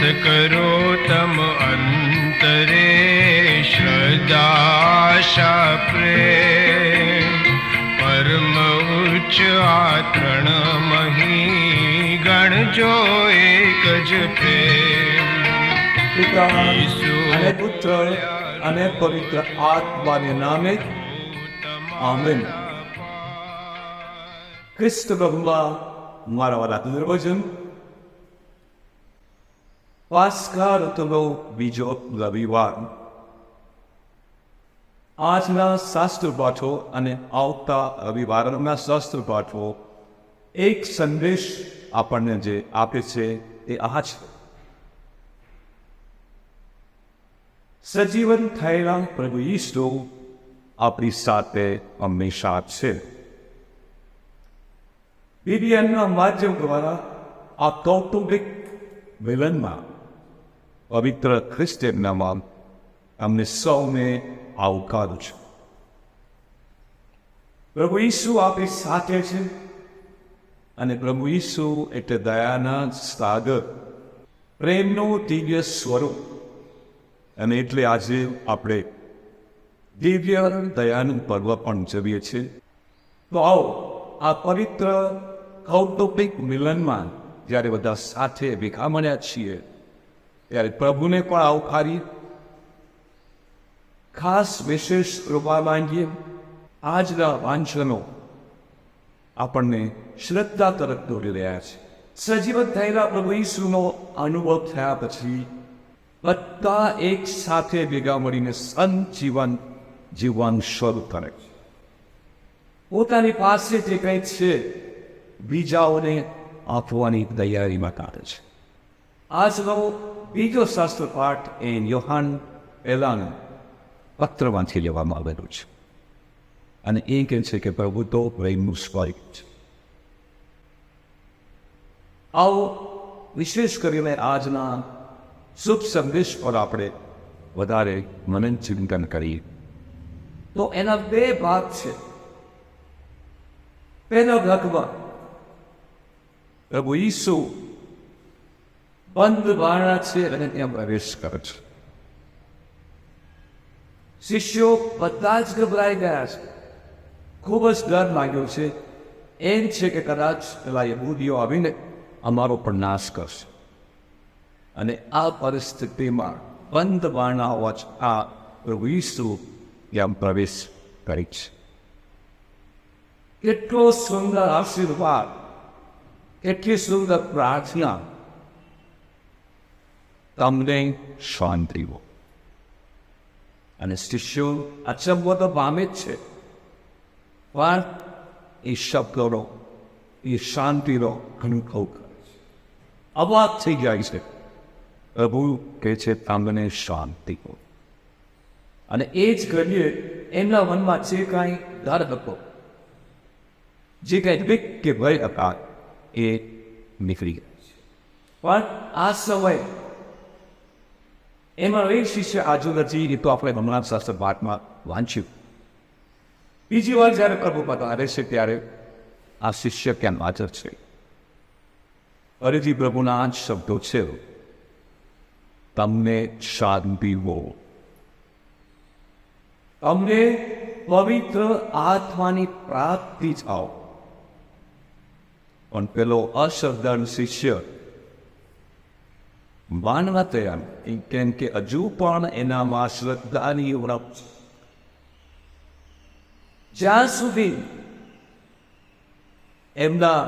કરો તમ અંતરે શ્રદ્ધા પ્રેમ પરમ ઉચ્ચ આ ત્રણ મહી ગણજો એક જ પ્રેમ અને પુત્ર અને પવિત્ર આત્માને નામે આમેન. ખ્રિસ્ત પ્રભુમાં મારા વાલા દુર્વજન પાસ્કા ઋતુનો બીજો રવિવાર આજના શાસ્ત્ર પાઠો અને આવતા રવિવારના શાસ્ત્ર પાઠો એક સંદેશ આપણને જે આપે છે તે આ છે સજીવન થયેલા પ્રભુ ઈશ્વરો આપણી સાથે હંમેશા છે બીબીએનના માધ્યમ દ્વારા આ કૌટુંબિક મિલનમાં પવિત્ર ખ્રિસ્તીયન નામ અમને સૌને આવકારું છું. પ્રભુ ઈસુ આપણી સાથે છે અને પ્રભુ ઈસુ એટલે દયાના સાગર, પ્રેમનું દિવ્ય સ્વરૂપ. અને એટલે આજે આપણે દિવ્ય દયાનું પર્વ પણ ઉજવીએ છીએ. તો આવો, આ પવિત્ર કૌટુંબિક મિલનમાં જ્યારે બધા સાથે ભેગા મળ્યા છીએ ત્યારે પ્રભુને પણ આવકારી ખાસ વિશેષ રૂપા માંગીએ. આજના વાંચનો આપણને શ્રદ્ધા તરફ દોરી રહ્યા છે. સજીવન થયેલા પ્રભુ ઈસુનો અનુભવ થયા પછી બધા એક સાથે ભેગા મળીને સંત જીવન જીવવાનું શરૂ કરે છે. પોતાની પાસે જે કંઈ છે, બીજાઓને આપવાની તૈયારીમાં કાઢે છે. આજનો બીજો શાસ્ત્ર પાઠ એ યોહાન પહેલાનું પત્રમાંથી લેવામાં આવેલું છે. અને એ કહે છે કે, પ્રભુ, તો પ્રેમનું સ્વરૂપ છે. આવો વિશેષ કરીને આજના શુભ સંદેશ પર આપણે વધારે મનન ચિંતન કરીએ. તો એના બે ભાગ છે. પહેલો ભાગમાં પ્રભુ ઈસુ બંધ છે અને ત્યાં પ્રવેશ કરે છે શિષ્યો બધા જ ગભરાઈ ગયા છે ખૂબ જ ડર લાગ્યો છે એમ છે કે કદાચ પેલા યહૂદીઓ આવીને અમારો પણ નાશ કરશે અને આ પરિસ્થિતિમાં બંધ બારણા હોવા છતાં પ્રભુ ઈસુ ત્યાં પ્રવેશ કરી છે કેટલો સુંદર આશીર્વાદ કેટલી સુંદર પ્રાર્થના તમને શાંતિ હો. અને શિષ્યો અચંબો તો પામે જ છે. પણ એ શબ્દોનો એ શાંતિનો અનુભવ કરે છે. અવાજ થઈ જાય છે. પ્રભુ કહે છે તમને શાંતિ હો. અને એ જ કરીએ એમના મનમાં જે કાંઈ ડર હતો જે કાંઈ બીક કે ભય હતા એ નીકળી ગયા છે. પણ આ સમય એમાં એક શિષ્ય આજુ નથી એ તો આપણે હમણાં શાસ્ત્ર પાઠમાં વાંચ્યું. બીજી વાર જ્યારે પ્રભુ પધારે છે ત્યારે આ શિષ્ય ક્યાં હાજર છે? ફરીથી પ્રભુના આ જ શબ્દો છે. તમને શાંતિ હો. તમને પવિત્ર આત્માની પ્રાપ્તિ જ આવો. પણ પેલો અશ્રદ્ધાળુ શિષ્ય માનવા તૈયાર. કેમ કે હજુ પણ એનામાં શ્રદ્ધાની ઉણપ છે જ્યાં સુધી એમના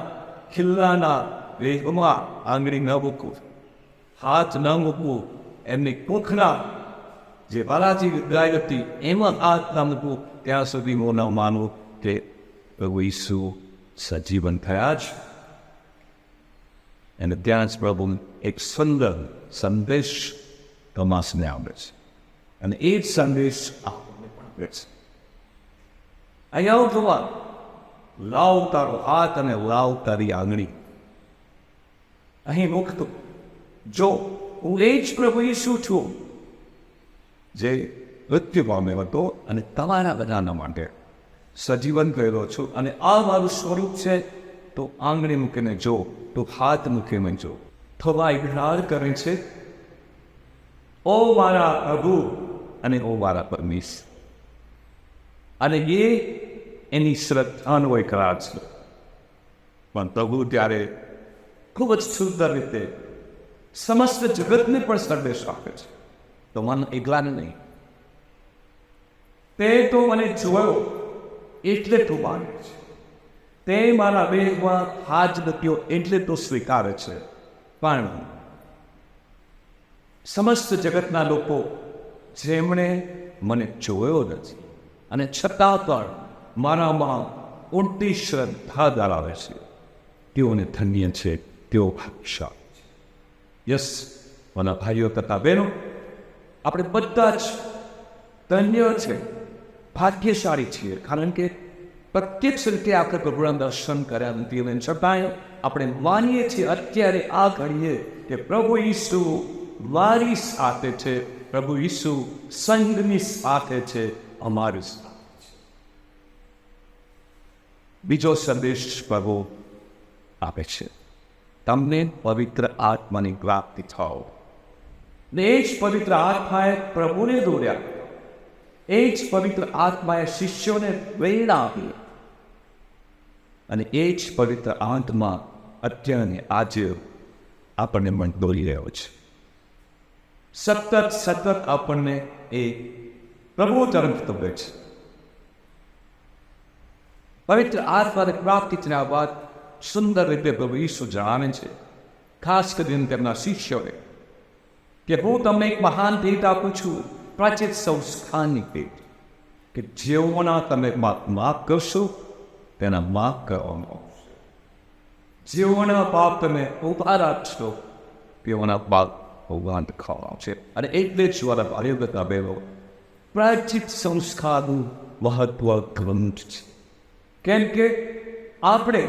ખિલ્લાના વેગમાં આંગળી ન મૂકવું, હાથ ન મૂકવું, એમની કુખના જે બાલાજી ગાય હતી, એમાં હાથ ન મૂકવું, ત્યાં સુધી હું ન માનવું કે પ્રભુ ઈસુ સજીવન થયા છે અને ત્યાં જ પ્રભુ એક સુંદર સંદેશ તમાસને આવે છે અને એ જ સંદેશ આપણને પણ આપે છે અહીંયા જોવા લાવ તારો હાથ અને લાવ તારી આંગળી અહીં મૂકતું જો હું એ જ પ્રભુ ઈસુ છું જે મૃત્યુ પામ્યો હતો અને તમારા બધાના માટે સજીવન કરેલો છું અને આ મારું સ્વરૂપ છે તો આંગળી મૂકીને જો, તો હાથ મૂકીને જો. થોડા ઇગ્નાર કરે છે. ઓ મારા પ્રભુ અને ઓ મારા પરમેશ અને એ એની શ્રદ્ધાનો કરાર છે. પણ પ્રભુ ત્યારે ખૂબ જ સુંદર રીતે સમસ્ત જગતને પણ સંદેશ આપે છે. તો મન એકલાને નહીં. તે તો મને જોયો, એટલે તો માને છે. તે મારા વેગમાં હાજ નથીઓ એટલે તો સ્વીકારે છે. પણ સમસ્ત જગતના લોકો જેમણે મને જોયો નથી અને છતાં પણ મારામાં ઊંડી શ્રદ્ધા ધરાવે છે, તેઓને ધન્ય છે, તેઓ ભાષા યસ, મારા ભાઈઓ તથા બહેનો, આપણે બધા જ ધન્ય છે, ભાગ્યશાળી છીએ, કારણ કે પ્રત્યક્ષ રીતે આપણે પ્રભુના દર્શન કર્યા નથી અને છતાંય આપણે માનીએ છીએ, અત્યારે આ ઘડીએ કે પ્રભુ ઈસુ મારી સાથે છે. પ્રભુ ઈસુ સંઘની સાથે છે અમારી બીજો સંદેશ પ્રભુ આપે છે. તમને પવિત્ર આત્માની પ્રાપ્તિ થાઓ ને એ જ પવિત્ર આત્માએ પ્રભુને દોર્યા. એ જ પવિત્ર આત્માએ શિષ્યોને પ્રેરણા આપી. અને એ જ પવિત્ર આત્મા અત્યારે આજે આપણને મન દોરી રહ્યો છે. સતત સતત આપણને એ પ્રભુ તરફ તબે છે. પવિત્ર આત્માને પ્રાપ્તિ થયા બાદ સુંદર રીતે પ્રભુ ઈસુ જણાવે છે. ખાસ કરીને તેમના શિષ્યોએ કે હું તમને એક મહાન ભેટ આપું છું, પ્રાચીન સંસ્કારની ભેટ, કે જેઓના તમે માફ કરશો તેના માફ કરવામાં આવશે જેઓના પાપ તમે ઊભા રાખશો તેઓના પાપ ભગવાન ખાવા છે અને એટલે જ વાળા ભારે બધા બેવો પ્રાચિત સંસ્કારનું મહત્વ ગ્રંથ છે કેમ કે આપણે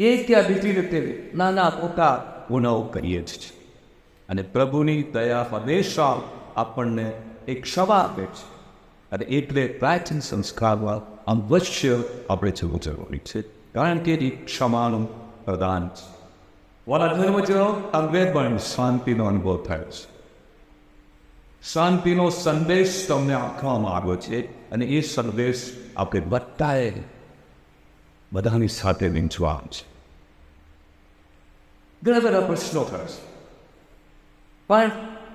એ ત્યાં બીજી રીતે નાના પોતા ગુનાઓ કરીએ જ છીએ અને પ્રભુની દયા હંમેશા આપણને એક ક્ષમા આપે છે અને એટલે પ્રાચીન સંસ્કારમાં અવશ્ય આપણે જવું જરૂરી છે. કારણ કે ક્ષમાનું પ્રદાન છે. વાલા ધર્મજનો અંગે પણ શાંતિનો અનુભવ થયો છે. શાંતિનો સંદેશ તમને આપવામાં આવ્યો છે અને એ સંદેશ આપણે બધાએ બધાની સાથે વિંચવા છે. ઘણા બધા પ્રશ્નો થશે પણ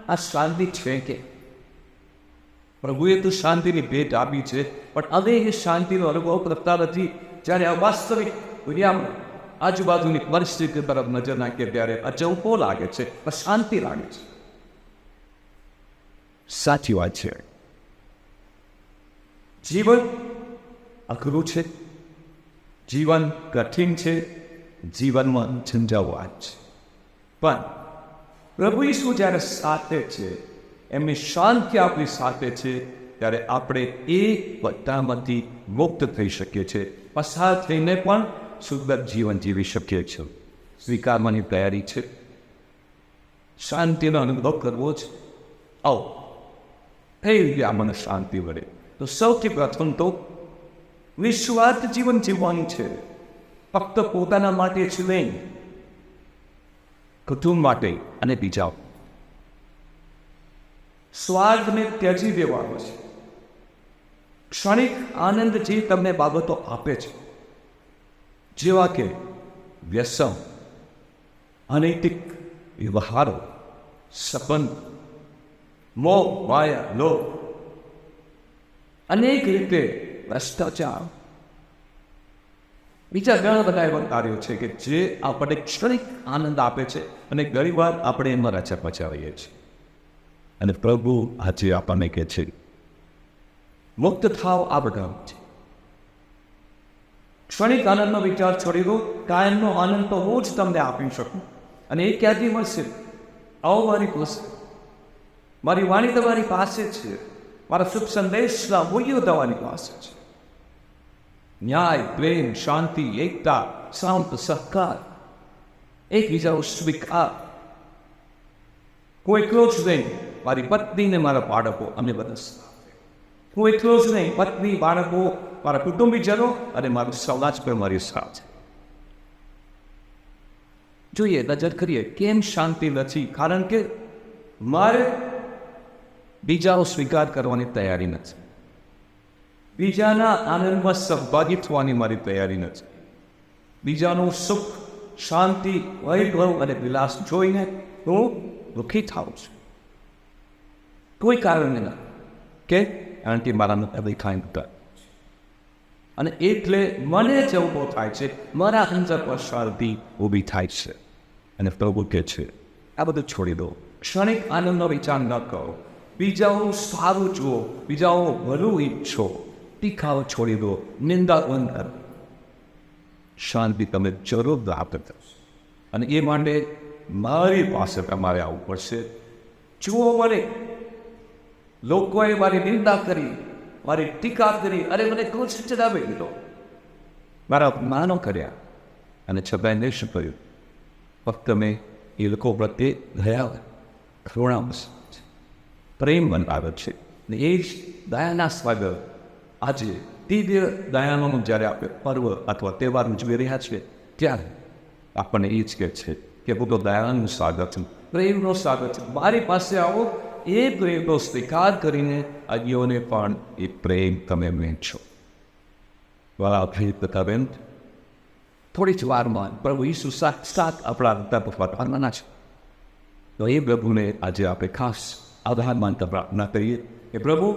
આ શાંતિ છે કે પ્રભુએ તો શાંતિની ભેટ આપી છે, પણ હવે એ શાંતિનો અનુભવ કરતા નથી. જ્યારે આ વાસ્તવિક દુનિયામાં આજુબાજુની પરિસ્થિતિ તરફ નજર નાખીએ ત્યારે અચંપો લાગે છે શાંતિ લાગે છે. સાચી વાત છે. જીવન અઘરું છે. જીવન કઠિન છે. જીવનમાં ઝંઝાવાત છે. પણ પ્રભુ ઈસુ જ્યારે સાથે છે એમની શાંતિ આપણી સાથે છે, ત્યારે આપણે એ બધામાંથી મુક્ત થઈ શકીએ છીએ. પસાર થઈને પણ સુંદર જીવન જીવી શકીએ છીએ. સ્વીકારવાની તૈયારી છે. શાંતિનો અનુભવ કરવો છે. આવો. થઈ ગયા મને શાંતિ વડે. તો સૌથી પ્રથમ તો નિસ્વાર્થ જીવન જીવવાનું છે. ફક્ત પોતાના માટે જ નહીં, કુટુંબ માટે અને બીજા સ્વાર્થને ત્યજી દેવાનો છે. ક્ષણિક આનંદ જે તમને બાબતો આપે છે. જેવા કે વ્યસન, અનૈતિક વ્યવહારો, સંબંધ, મોહ, માયા લો અનેક રીતે ભ્રષ્ટાચાર. બીજા ઘણા બધા એવા કાર્યો છે કે જે આપણને ક્ષણિક આનંદ આપે છે અને ઘણીવાર આપણે એમાં રચા પચાવીએ છીએ. અને પ્રભુ આજે આપણને કહે છે, મુક્ત થાવ આ બધા છે. ક્ષણિક આનંદનો વિચાર છોડી દો, કાયમનો આનંદ તો હું જ તમને આપી શકું. અને એ ક્યાંથી મળશે? આવો મારી પાસે. મારી વાણી તમારી પાસે છે. મારા શુભ સંદેશના મૂલ્યો તમારી પાસે છે. ન્યાય, પ્રેમ, શાંતિ, એકતા, શાંત સહકાર, એકબીજાનો સ્વીકાર. કોઈ ક્લોઝ નહીં મારી પત્નીને મારા બાળકો, અમે બધા હું એટલો જ નહીં, પત્ની, બાળકો, મારા કુટુંબીજનો અને મારું સમાજ પણ મારી સાથે. જોઈએ, નજર કરીએ, કેમ શાંતિ નથી? કારણ કે મારે બીજાનો સ્વીકાર કરવાની તૈયારી નથી. બીજાના આનંદમાં સહભાગી થવાની મારી તૈયારી નથી. બીજાનું સુખ, શાંતિ, વૈભવ અને વિલાસ જોઈને હું દુઃખી થાઉં છું. કોઈ કારણ નહીં કે કારણ કે મારા નથી ખાઈ નતા અને એટલે મને જ ઊભો થાય છે, મારા અંદર પર શાંતિ ઊભી થાય છે. અને પ્રભુ કે છે, આ બધું છોડી દો. ક્ષણિક આનંદનો વિચાર ન કરો. બીજાઓ સારું જુઓ, બીજાઓ ભલું ઈચ્છો. ટીખાઓ છોડી દો, નિંદા બંધ કરો. શાંતિ તમે જરૂર પ્રાપ્ત થશે અને એ માટે મારી પાસે તમારે આવવું પડશે. જુઓ મને લોકોએ મારી નિંદા કરી, મારી ટીકા કરી અરે મને ક્રોધ ચડાવી દીધો. મારા અપમાનો કર્યા. અને છતાં શું કર્યું ફક્ત મેં એ લોકો પ્રત્યે દયા, કરુણા પ્રેમ બનાવે છે. ને એ જ દયાના સ્વાગત આજે તીવ્ર દયાનો જ્યારે આપણે પર્વ અથવા તહેવાર ઉજવી રહ્યા છીએ, ત્યારે આપણને એ જ કહે છે કે હું તો દયાનું સ્વાગત છું, પ્રેમનો સ્વાગત છે. મારી પાસે આવો એ પ્રેમનો સ્વીકાર કરીને અન્યોને પણ એ પ્રેમ તમે વહેંચો વાળા બેન થોડી જ વારમાં પ્રભુ ઈસુ સાક્ષાત આપણા પર વધારવાના છે તો એ પ્રભુને આજે આપણે ખાસ આધાર માનતા પ્રાર્થના કરીએ કે પ્રભુ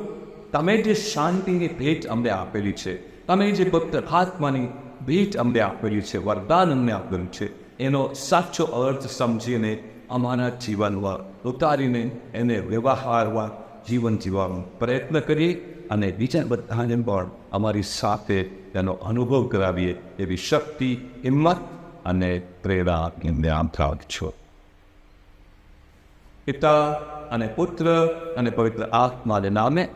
તમે જે શાંતિની ભેટ અમને આપેલી છે તમે જે ભક્ત આત્માની ભેટ અમને આપેલી છે વરદાન અમને આપેલું છે એનો સાચો અર્થ સમજીને અમારા જીવનમાં ઉતારીને એને વ્યવહારમાં જીવન જીવવાનો પ્રયત્ન કરીએ અને બીજા બધાને પણ અમારી સાથે તેનો અનુભવ કરાવીએ એવી શક્તિ, હિંમત અને પ્રેરણા એમને આમ છો પિતા અને પુત્ર અને પવિત્ર આત્માને નામે